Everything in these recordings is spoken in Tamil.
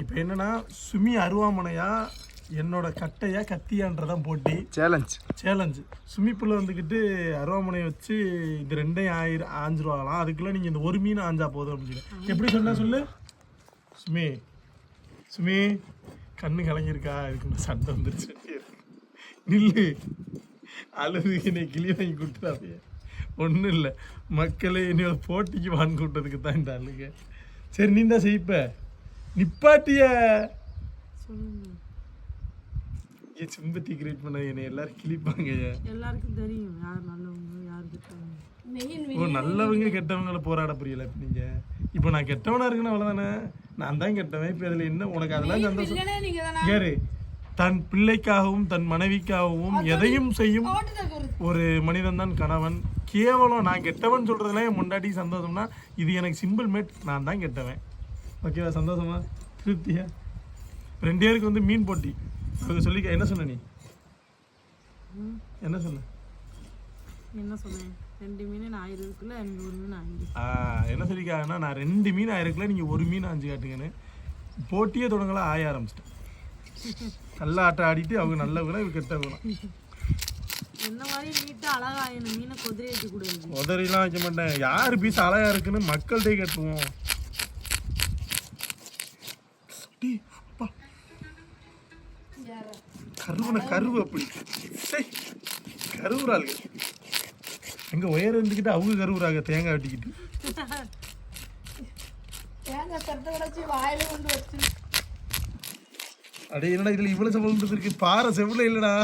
இப்போ என்னன்னா சுமி அருவாமனையா என்னோட கட்டையா கத்தியான்றதான் போட்டி. சேலஞ்ச் சேலஞ்சு சுமிப்புல வந்துக்கிட்டு அருவாமனையை வச்சு இது ரெண்டையும் ஆயிரம் ஆஞ்சிருவாங்களாம். அதுக்குள்ள நீங்கள் இந்த ஒரு மீன் ஆஞ்சா போதும் அப்படின்னு சொல்லி. எப்படி சொன்னா சொல்லு? சுமி சுமி கண்ணு கலங்கியிருக்கா? இதுக்கு சண்டை வந்துருச்சு. நில்லு. அழுது என்னை கிளி வாங்கி கொடுத்துறாதே ஒன்றும் இல்லை. மக்களே ஒரு போட்டிக்கு வாங்கி கூட்டதுக்கு தான் இந்த அழுக சரி நீ தான் செய்ப்ப. நிப்பாட்டிய. சிம்பத்தி கிரியேட் பண்ண என்னை எல்லாரும் கிழிப்பாங்க. எல்லாருக்கும் தெரியும் யார் நல்லவங்க யார் கெட்டவங்க. ஓ நல்லவங்க கெட்டவங்கள போராட புரியல இப்ப நீங்க. இப்போ நான் கெட்டவனா இருக்கணும் அவ்வளவுதானே? நான் தான் கெட்டவன். இப்போ அதுல என்ன உனக்கு அதெல்லாம் சந்தோஷம். நீங்க தானே கேரு தன் பிள்ளைக்காகவும் தன் மனைவிக்காகவும் எதையும் செய்யும் ஒரு மனிதன் தான் கணவன். கேவலம் நான் கெட்டவன் சொல்றதுல என் முண்டாட்டி சந்தோஷம்னா இது எனக்கு சிம்பிள் மேட் நான் தான் கெட்டவன். ஓகேவா? சந்தோஷமா? திருப்தியா? ரெண்டு பேருக்கு வந்து மீன் போட்டி. அவங்க சொல்லிக்க என்ன சொன்ன நீ? என்ன சொன்ன? என்ன சொன்னேன்? ரெண்டு மீன் ஆயிரம் இருக்குல்ல? எனக்கு ஒரு மீன் என்ன சொல்லிக்காங்கன்னா நான் ரெண்டு மீன் ஆயிருக்குல நீங்கள் ஒரு மீன் அஞ்சு காட்டுங்கன்னு. போட்டியே தொடங்கலாம் ஆய ஆரம்பிச்சிட்டேன். நல்ல ஆட்டம் ஆடிட்டு அவங்க நல்லவங்களா இவங்க கெட்டவங்களா? என்ன மாதிரி நீட்டா அழகா மீனை குதிரை கூடாது உதறிலாம் வைக்க மாட்டேன். யார் பீஸ் அழகா இருக்குன்னு மக்கள்கிட்டே கட்டுவோம் டேய், அப்பா. கருவன கருவு அப்படி. கருவுறாளுங்க எங்க உயரம் இருந்துக்கிட்டு அவங்க கருவுறாங்க தேங்காய் வெட்டிக்கிட்டு. அடே என்னடா இதுல செவ்வளவு இருக்கு? பாறை செவ்வளவு இல்லடா.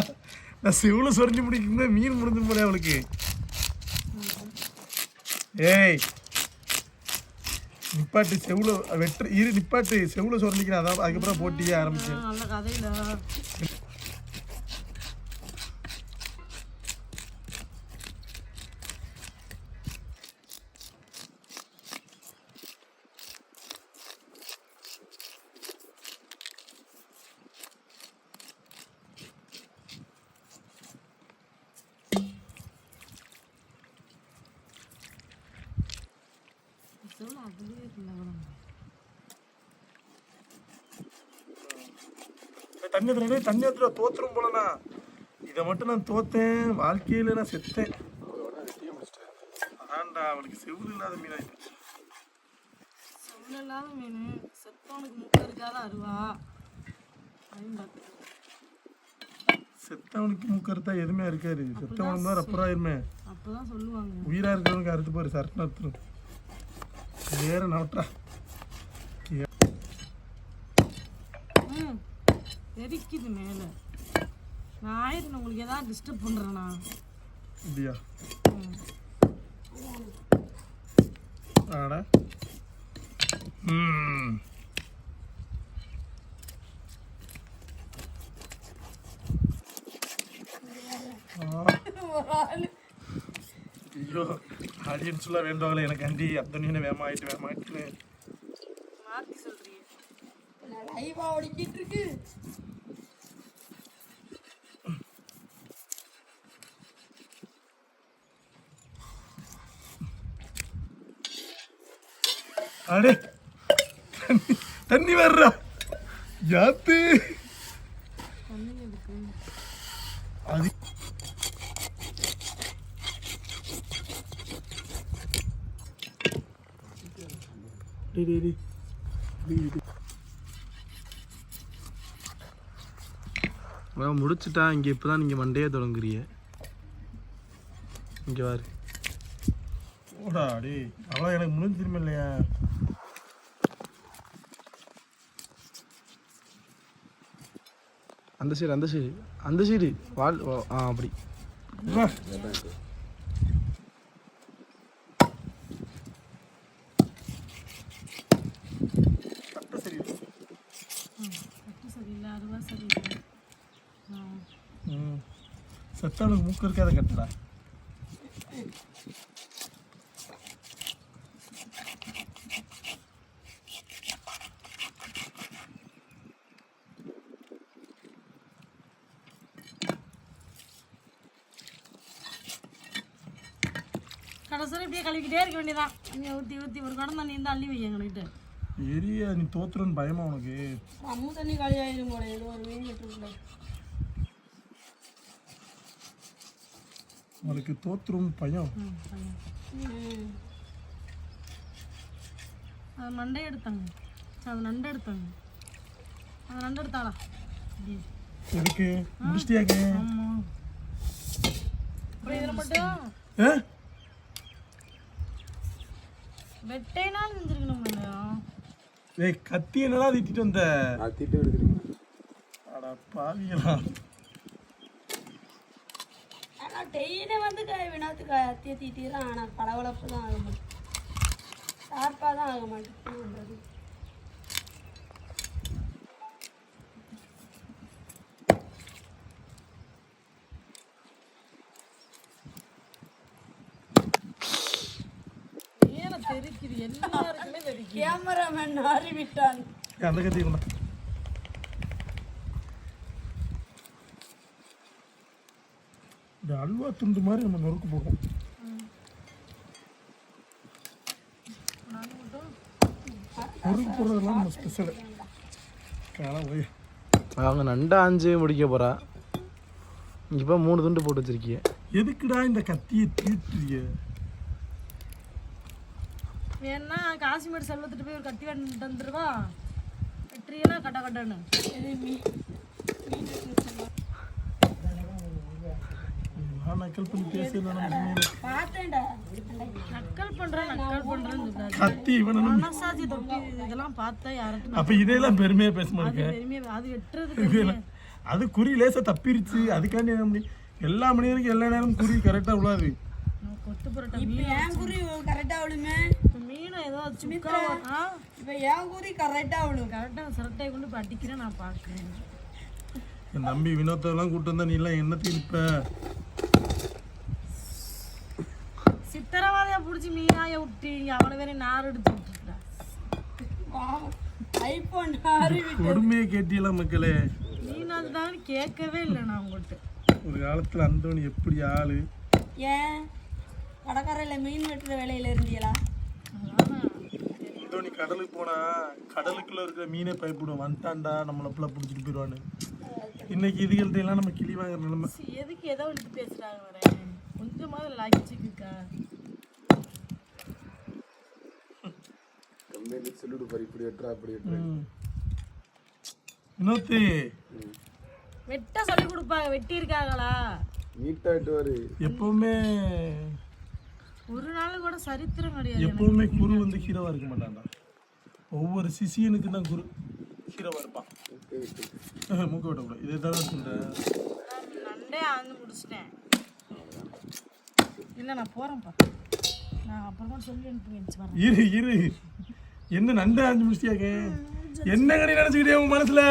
நான் செவ்வளவு சொரிஞ்சு முடிக்கும் மீன் முடிஞ்சு போல அவளுக்கு. ஏய் நிப்பாட்டு செவ்வளோ வெற்று இரு நிப்பாட்டு செவ்வளோ சொரண்டிக்கிறேன் அதான் அதுக்கப்புறம் போட்டியே ஆரம்பிச்சேன் நல்ல கதையில எவ்வளோ அப்படியே இருக்குல்ல தண்ணி ஊத்துறேன் தண்ணி ஊத்துற தோத்துரும் போலண்ணா இதை மட்டும் நான் தோத்தேன். வாழ்க்கையில நான் செத்தேன். ஆண்டா அவளுக்கு செவ்வளவு இல்லாத மீன் ஆயிடுச்சு செவ்வளோ இல்லாத மீன். செத்தவனுக்கு முட்டை இருக்காத அருவா. செத்தவனுக்கு முக்கறுத்தா எதுவுமே இருக்காது. செத்தவனுக்கு தான் ரப்பராயிருமே அப்பதான் சொல்லுவாங்க. உயிரா இருக்கிறவனுக்கு அறுத்து போரு சரட்டு அறுத்துரும். வேற நவட்டா ம் எரிக்குது மேலே. நான் ஆயிரம் உங்களுக்கு ஏதாவது டிஸ்டர்ப் பண்ணுறேண்ணா இப்படியா ஆடா. ம். ஆ. ஐயோ ஆடியன்ஸ்லாம் வேண்டுவாங்களே எனக்கு அண்டி அத்தனை வேமாயிட்டு வேமாயிட்டுன்னு. மாற்றி சொல்கிறீங்க லைவா ஓடிக்கிட்டு இருக்கு. அடே தண்ணி வர்றா. யாத்து. அது முடிச்சுட்டா. இங்கே இப்போ தான் நீங்கள் மண்டையே தொடங்குறீங்க. இங்கே வாரு. ஓடா டேய். அவ்வளோ எனக்கு முடிஞ்சிருமே இல்லையா? அந்த சைடு அந்த சைடு. அந்த சைடு. வால் ஆ அப்படி. செத்தவனுக்கு மூக்கு இருக்காத கட்டடா. கடைசியில் இப்படியே கழுவிக்கிட்டே இருக்க வேண்டியதான் இங்கே ஊற்றி ஊற்றி ஒரு குடம் தண்ணி இருந்தால் அள்ளி வைங்க எங்கள்கிட்ட பெரிய நீ தோத்துறன்னு பயமா உனக்கு? அம்மு தண்ணி காலியாயிரும் போல ஏதோ ஒரு மீன் கட்டுருக்குல உனக்கு தோத்துரும் பயம். அது மண்டை எடுத்தாங்க. அது நண்டை எடுத்தாங்க. அது நண்டு எடுத்தாளா. எதுக்கு? முடிச்சிட்டியாக்க ஆமா. அப்புறம் இதில் மட்டும்? ஆ? வெட்டைனாலும் செஞ்சிருக்கணும் ஏய் கத்தி என்னடா திட்டிட்டு வந்த? நான் திட்டு எடுத்துருக்கேன் அட பாவிகளா. ஆனா டெய்லி வந்து க- வினாத்துக்கு அத்திய தீட்டிடுறான் ஆனா பளபளப்பு தான் ஆக மாட்டேன் ஷார்ப்பாக தான் ஆக மாட்டேங்குது ஏன தெரிக்குது எல்லாருக்குமே கேமராமேன் அந்த கத்தி கொண்டா இந்த அல்வா துண்டு மாதிரி நம்ம நொறுக்கு போகும் நொறுக்கு போடுறதெல்லாம் நம்ம ஸ்பெஷலு அவங்க நண்டை ஆஞ்சு முடிக்க போறா. இப்போ மூணு துண்டு போட்டு வச்சிருக்கிய. எதுக்குடா இந்த கத்தியை தீட்டுறிய? வேணா காசிமேடு செல்வத்துட்டு போய் ஒரு கத்தி வாங்கிட்டு வந்துருவா வெற்றியனா கட்ட கட்டன்னு. இது மீ- நான் நக்கல் பண்ணி பேசுறேன் நக்கல் பண்றேன் நக்கல் பண்றேன்னு சொல்றாரு. கத்தி இவனை மனசாட்சி தொட்டி இதெல்லாம் பார்த்தா யாருக்கும் அப்ப இதெல்லாம் பெருமையா பேச அது மாட்டேங்க பெருமையா அது வெட்டுறதுக்கு அது குறி லேசா தப்பிருச்சு. அதுக்காண்டி என்ன பண்ணி எல்லா மனிதனுக்கும் எல்லா நேரமும் குறி கரெக்டா விழாது நம்ம கொத்து புரோட்டா இப்போ என் குறி கரெக்டாக விழுமே மீனை ஆ இப்போ என் குறி கரெக்டாக விழும். கரெக்டாக சிரட்டையை கொண்டு இப்போ அடிக்கிறேன் நான் பார்க்குறேன். என் நம்பி வினோத்தெல்லாம் கூட்டு வந்தா நீ எல்லாம் என்னத்தையும் இருப்ப சித்திரவாதையா பிடிச்சி மீனாய விட்டு அவனை வேற நார் எடுத்து விட்டுட்டா. ஐபோன் கொடுமையை கேட்டியலாம் மக்களே? மீனாது தான் கேட்கவே இல்லை நான் உங்கள்கிட்ட. ஒரு காலத்துல அந்தோணி எப்படி ஆளு? ஏன்? கடற்கரையில் மீன் வெட்டுற வேலையில இருந்தீங்களா? அந்தோணி கடலுக்கு போனா கடலுக்குள்ள இருக்கிற மீனே பயப்படுவோம் வந்துட்டான்டா நம்மளை பிள்ளை பிடிச்சிட்டு போயிடுவான்னு. இன்னைக்கு இதுகள்ட்ட எல்லாம் நம்ம கிளி வாங்குற நிலைமை. எதுக்கு ஏதோ எடுத்து பேசுறாங்க வர? கொஞ்சமாவது லாக்கிச்சுக்கா சொல்லிட்டு பாரு இப்படி வெட்டுறா அப்படி ம். வினோத்து வெட்ட சொல்லி கொடுப்பாங்க வெட்டி இருக்காங்களா நீட்டா வெட்டுவாரு எப்பவுமே ஒரு நாள் கூட சரித்திரம் கிடையாது எப்பவுமே குரு வந்து ஹீரோவா இருக்க மாட்டான்டா. ஒவ்வொரு சிசியனுக்கு தான் குரு ஹீரோவா இருப்பான். மூக்க விடக்கூடாது இதே தான் சொல்றேன் நண்டே ஆந்து முடிச்சிட்டேன். இல்லை நான் போகிறேன்ப்பா நான் அப்புறமா சொல்லி இரு இரு. என்ன நண்டு ஆஞ்சு முடிச்சியாக்க என்ன கடி நினைச்சுக்கிட்டே உன் மனசுல?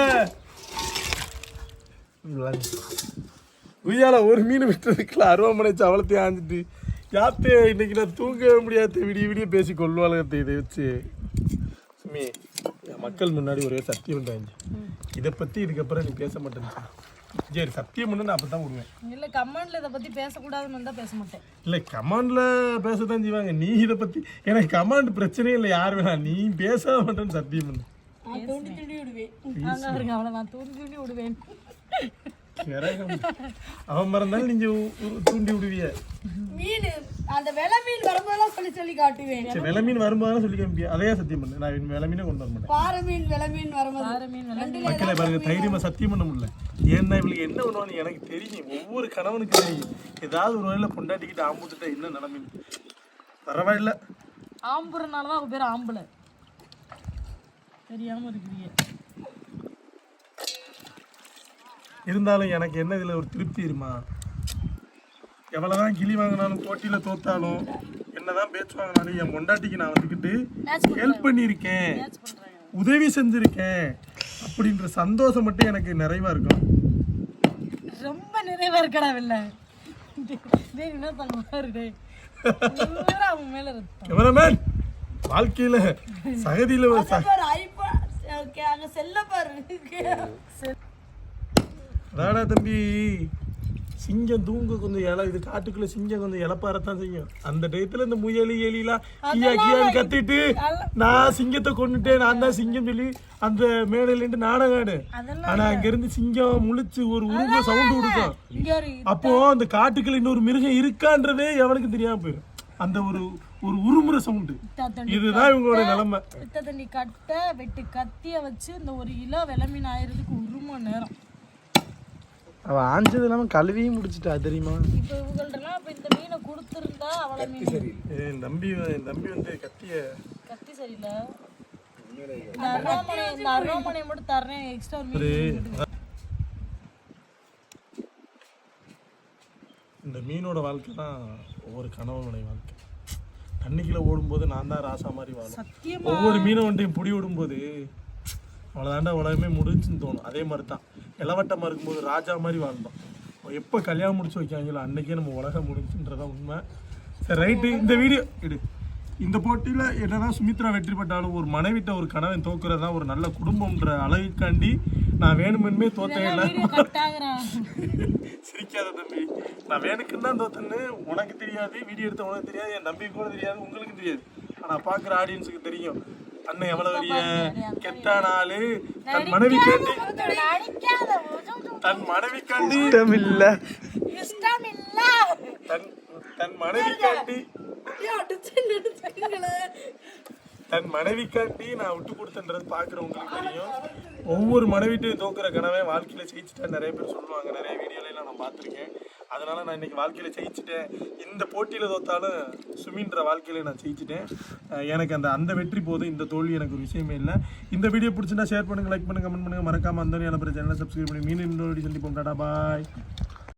உய்யால ஒரு மீன் விட்டுறதுக்குள்ள அருவாமனை சவளத்தையும் ஆஞ்சிட்டு யாத்தே இன்னைக்கு நான் தூங்கவே முடியாத. விடிய விடிய பேசி கொள்வாளுங்க இதை வச்சு. சுமி மக்கள் முன்னாடி ஒரே சத்தியம் உண்டாஞ்சு இதை பத்தி இதுக்கப்புறம் நீ பேச மாட்டேன்னு சரி சத்தியம் பண்ணு நான் அப்போ தான் விடுவேன் இல்லை கமெண்ட்ல இதை பற்றி பேசக்கூடாதுன்னு வந்தால் பேச மாட்டேன். இல்லை கமாண்டில் பேசத்தான் செய்வாங்க. நீ இதை பற்றி எனக்கு கமாண்ட் பிரச்சனையே இல்லை யார் வேணா. நீ பேசாத மாட்டேன்னு சத்தியம் பண்ணு. தூண்டி தூண்டி விடுவேன். அவளை நான் தூண்டி தூண்டி விடுவேன். அவன் மறந்தாலும் நீங்க தூண்டி விடுவிய. மீன் அந்த வெலை மீன் வரும்போதெல்லாம் சொல்லி சொல்லி காட்டுவேன். சரி வெலை மீன் வரும்போது சொல்லி காமிப்பியா? அதையே சத்தியம் பண்ணு. நான் வெலை மீனே கொண்டு வர மாட்டேன். பாறை மீன் வெலை மீன் வரும்போது மக்களை பாருங்க தைரியமா சத்தியம் பண்ண முடியல. ஏன்னா இவளுக்கு என்ன பண்ணுவான்னு எனக்கு தெரியும். ஒவ்வொரு கணவனுக்கு தெரியும். ஏதாவது ஒரு வகையில பொண்டாட்டிக்கிட்டு ஆம்புத்துட்டா என்ன நிலைமை பரவாயில்ல. ஆம்புறனால தான் அவங்க பேர் ஆம்பளை. இருக்கிறீங்க இருந்தாலும் எனக்கு என்ன இதுல ஒரு திருப்தி இருமா எவ்வளவுதான் கிளி வாங்கினாலும் போட்டியில தோத்தாலும் என்னதான் பேச்சு வாங்கினாலும் என் பொண்டாட்டிக்கு நான் வந்துக்கிட்டு ஹெல்ப் பண்ணியிருக்கேன். உதவி செஞ்சிருக்கேன். அப்படின்ற சந்தோஷம் மட்டும் எனக்கு நிறைவா இருக்கும் ரொம்ப நிறைவா இருக்கடா கேமராமேன் வாழ்க்கையில சகதியில செல்ல பாரு. அதாடா தம்பி. சிங்கம் தூங்க கொஞ்சம் இல இது காட்டுக்குள்ள சிங்கம் கொஞ்சம் இழப்பாரத்தான் செய்யும். அந்த டயத்துல இந்த முயலி எலிலாம் கியா கியான்னு கத்திட்டு நான் சிங்கத்தை கொண்டுட்டேன் நான் தான் சிங்கம் சொல்லி அந்த மேடையில இருந்து நாடகம் ஆடு. அதெல்லாம் ஆனா அங்க இருந்து சிங்கம் முழிச்சு ஒரு உருவ சவுண்ட் கொடுக்கும். அப்போ அந்த காட்டுக்குள்ள இன்னொரு மிருகம் இருக்கான்றதே எவனுக்கு தெரியாம போயிடும். அந்த ஒரு ஒரு உருமுறை சவுண்டு இதுதான் இவங்களோட நிலைமை. தண்ணி கட்ட வெட்டு கத்திய வச்சு இந்த ஒரு கிலோ விளமீன் ஆயிரத்துக்கு ஒரு மணி நேரம். அவ ஆஞ்சது இல்லாம கழுவியும் முடிச்சிட்டா தெரியுமா? இப்போ இவங்கள்ட்டலாம் இப்போ இந்த மீனை கொடுத்துருந்தா அவ்வளோ மீன். என் தம்பி என் தம்பி வந்து கத்திய கத்தி சரியில்லை. இந்த அருவாமனை இந்த அருவாமனை மட்டும் தர்றேன் எக்ஸ்ட்ரா ஒரு மீன் இந்த மீனோட வாழ்க்கை தான் ஒவ்வொரு கணவனுடைய வாழ்க்கை. தண்ணிக்குள்ள ஓடும்போது நான் தான் ராசா மாதிரி வாழும். சத்தியமா? ஒவ்வொரு மீனவன்ட்டையும் புடி விடும்போது அவ்வளோதாண்டா உலகமே முடிஞ்சுன்னு தோணும். அதே மாதிரி தான் இளவட்டமாக இருக்கும்போது ராஜா மாதிரி வாழ்ந்தோம். எப்போ கல்யாணம் முடிச்சு வைக்காங்களோ அன்னைக்கே நம்ம உலகம் முடிஞ்சுன்றதான் உண்மை. சரி ரைட்டு இந்த வீடியோ இடு. இந்த போட்டியில் என்னதான் சுமித்ரா வெற்றி பெற்றாலும் ஒரு மனைவிட்ட ஒரு கணவன் தோக்குறது தான் ஒரு நல்ல குடும்பம்ன்ற அழகுக்காண்டி நான் வேணுமென்மே தோத்தேன் இல்லை. சிரிக்காத தம்பி. நான் வேணுக்குன்னு தான் தோத்தேன்னு உனக்கு தெரியாது வீடியோ எடுத்த உனக்கு தெரியாது என் தம்பி கூட தெரியாது உங்களுக்கு தெரியாது. ஆனா பாக்குற ஆடியன்ஸுக்கு தெரியும். அண்ணன் எவ்வளவு பெரிய கெட்டான ஆளு தன் மனைவி காண்டி நடிக்காத தன் மனைவி காண்டி இஷ்டம் இல்ல. இஷ்டம் இல்ல. தன் தன் மனைவி காண்டி தன் மனைவி காண்டி நான் விட்டு கொடுத்தன்றது பாக்குறவங்களுக்கு தெரியும். ஒவ்வொரு மனைவிட்டு தோக்குற கனவை வாழ்க்கையில ஜெயிச்சுட்டேன் நிறைய பேர் சொல்லுவாங்க. நிறைய வீடியோல எல்லாம் நான் பார்த்துருக்கேன். அதனால நான் இன்னைக்கு வாழ்க்கையில ஜெயிச்சிட்டேன். இந்த போட்டியில தோத்தாலும் சுமின்ற வாழ்க்கையில நான் ஜெயிச்சிட்டேன். எனக்கு அந்த அந்த வெற்றி போதும் இந்த தோல்வி எனக்கு ஒரு விஷயமே இல்லை. இந்த வீடியோ பிடிச்சிருந்தா ஷேர் பண்ணுங்க லைக் பண்ணுங்க கமெண்ட் பண்ணுங்க. மறக்காம அந்த பிரச்சனை சப்ஸ்கிரைப் பண்ணி மீன் இன்னொரு சந்திப்போம். டாடா பாய்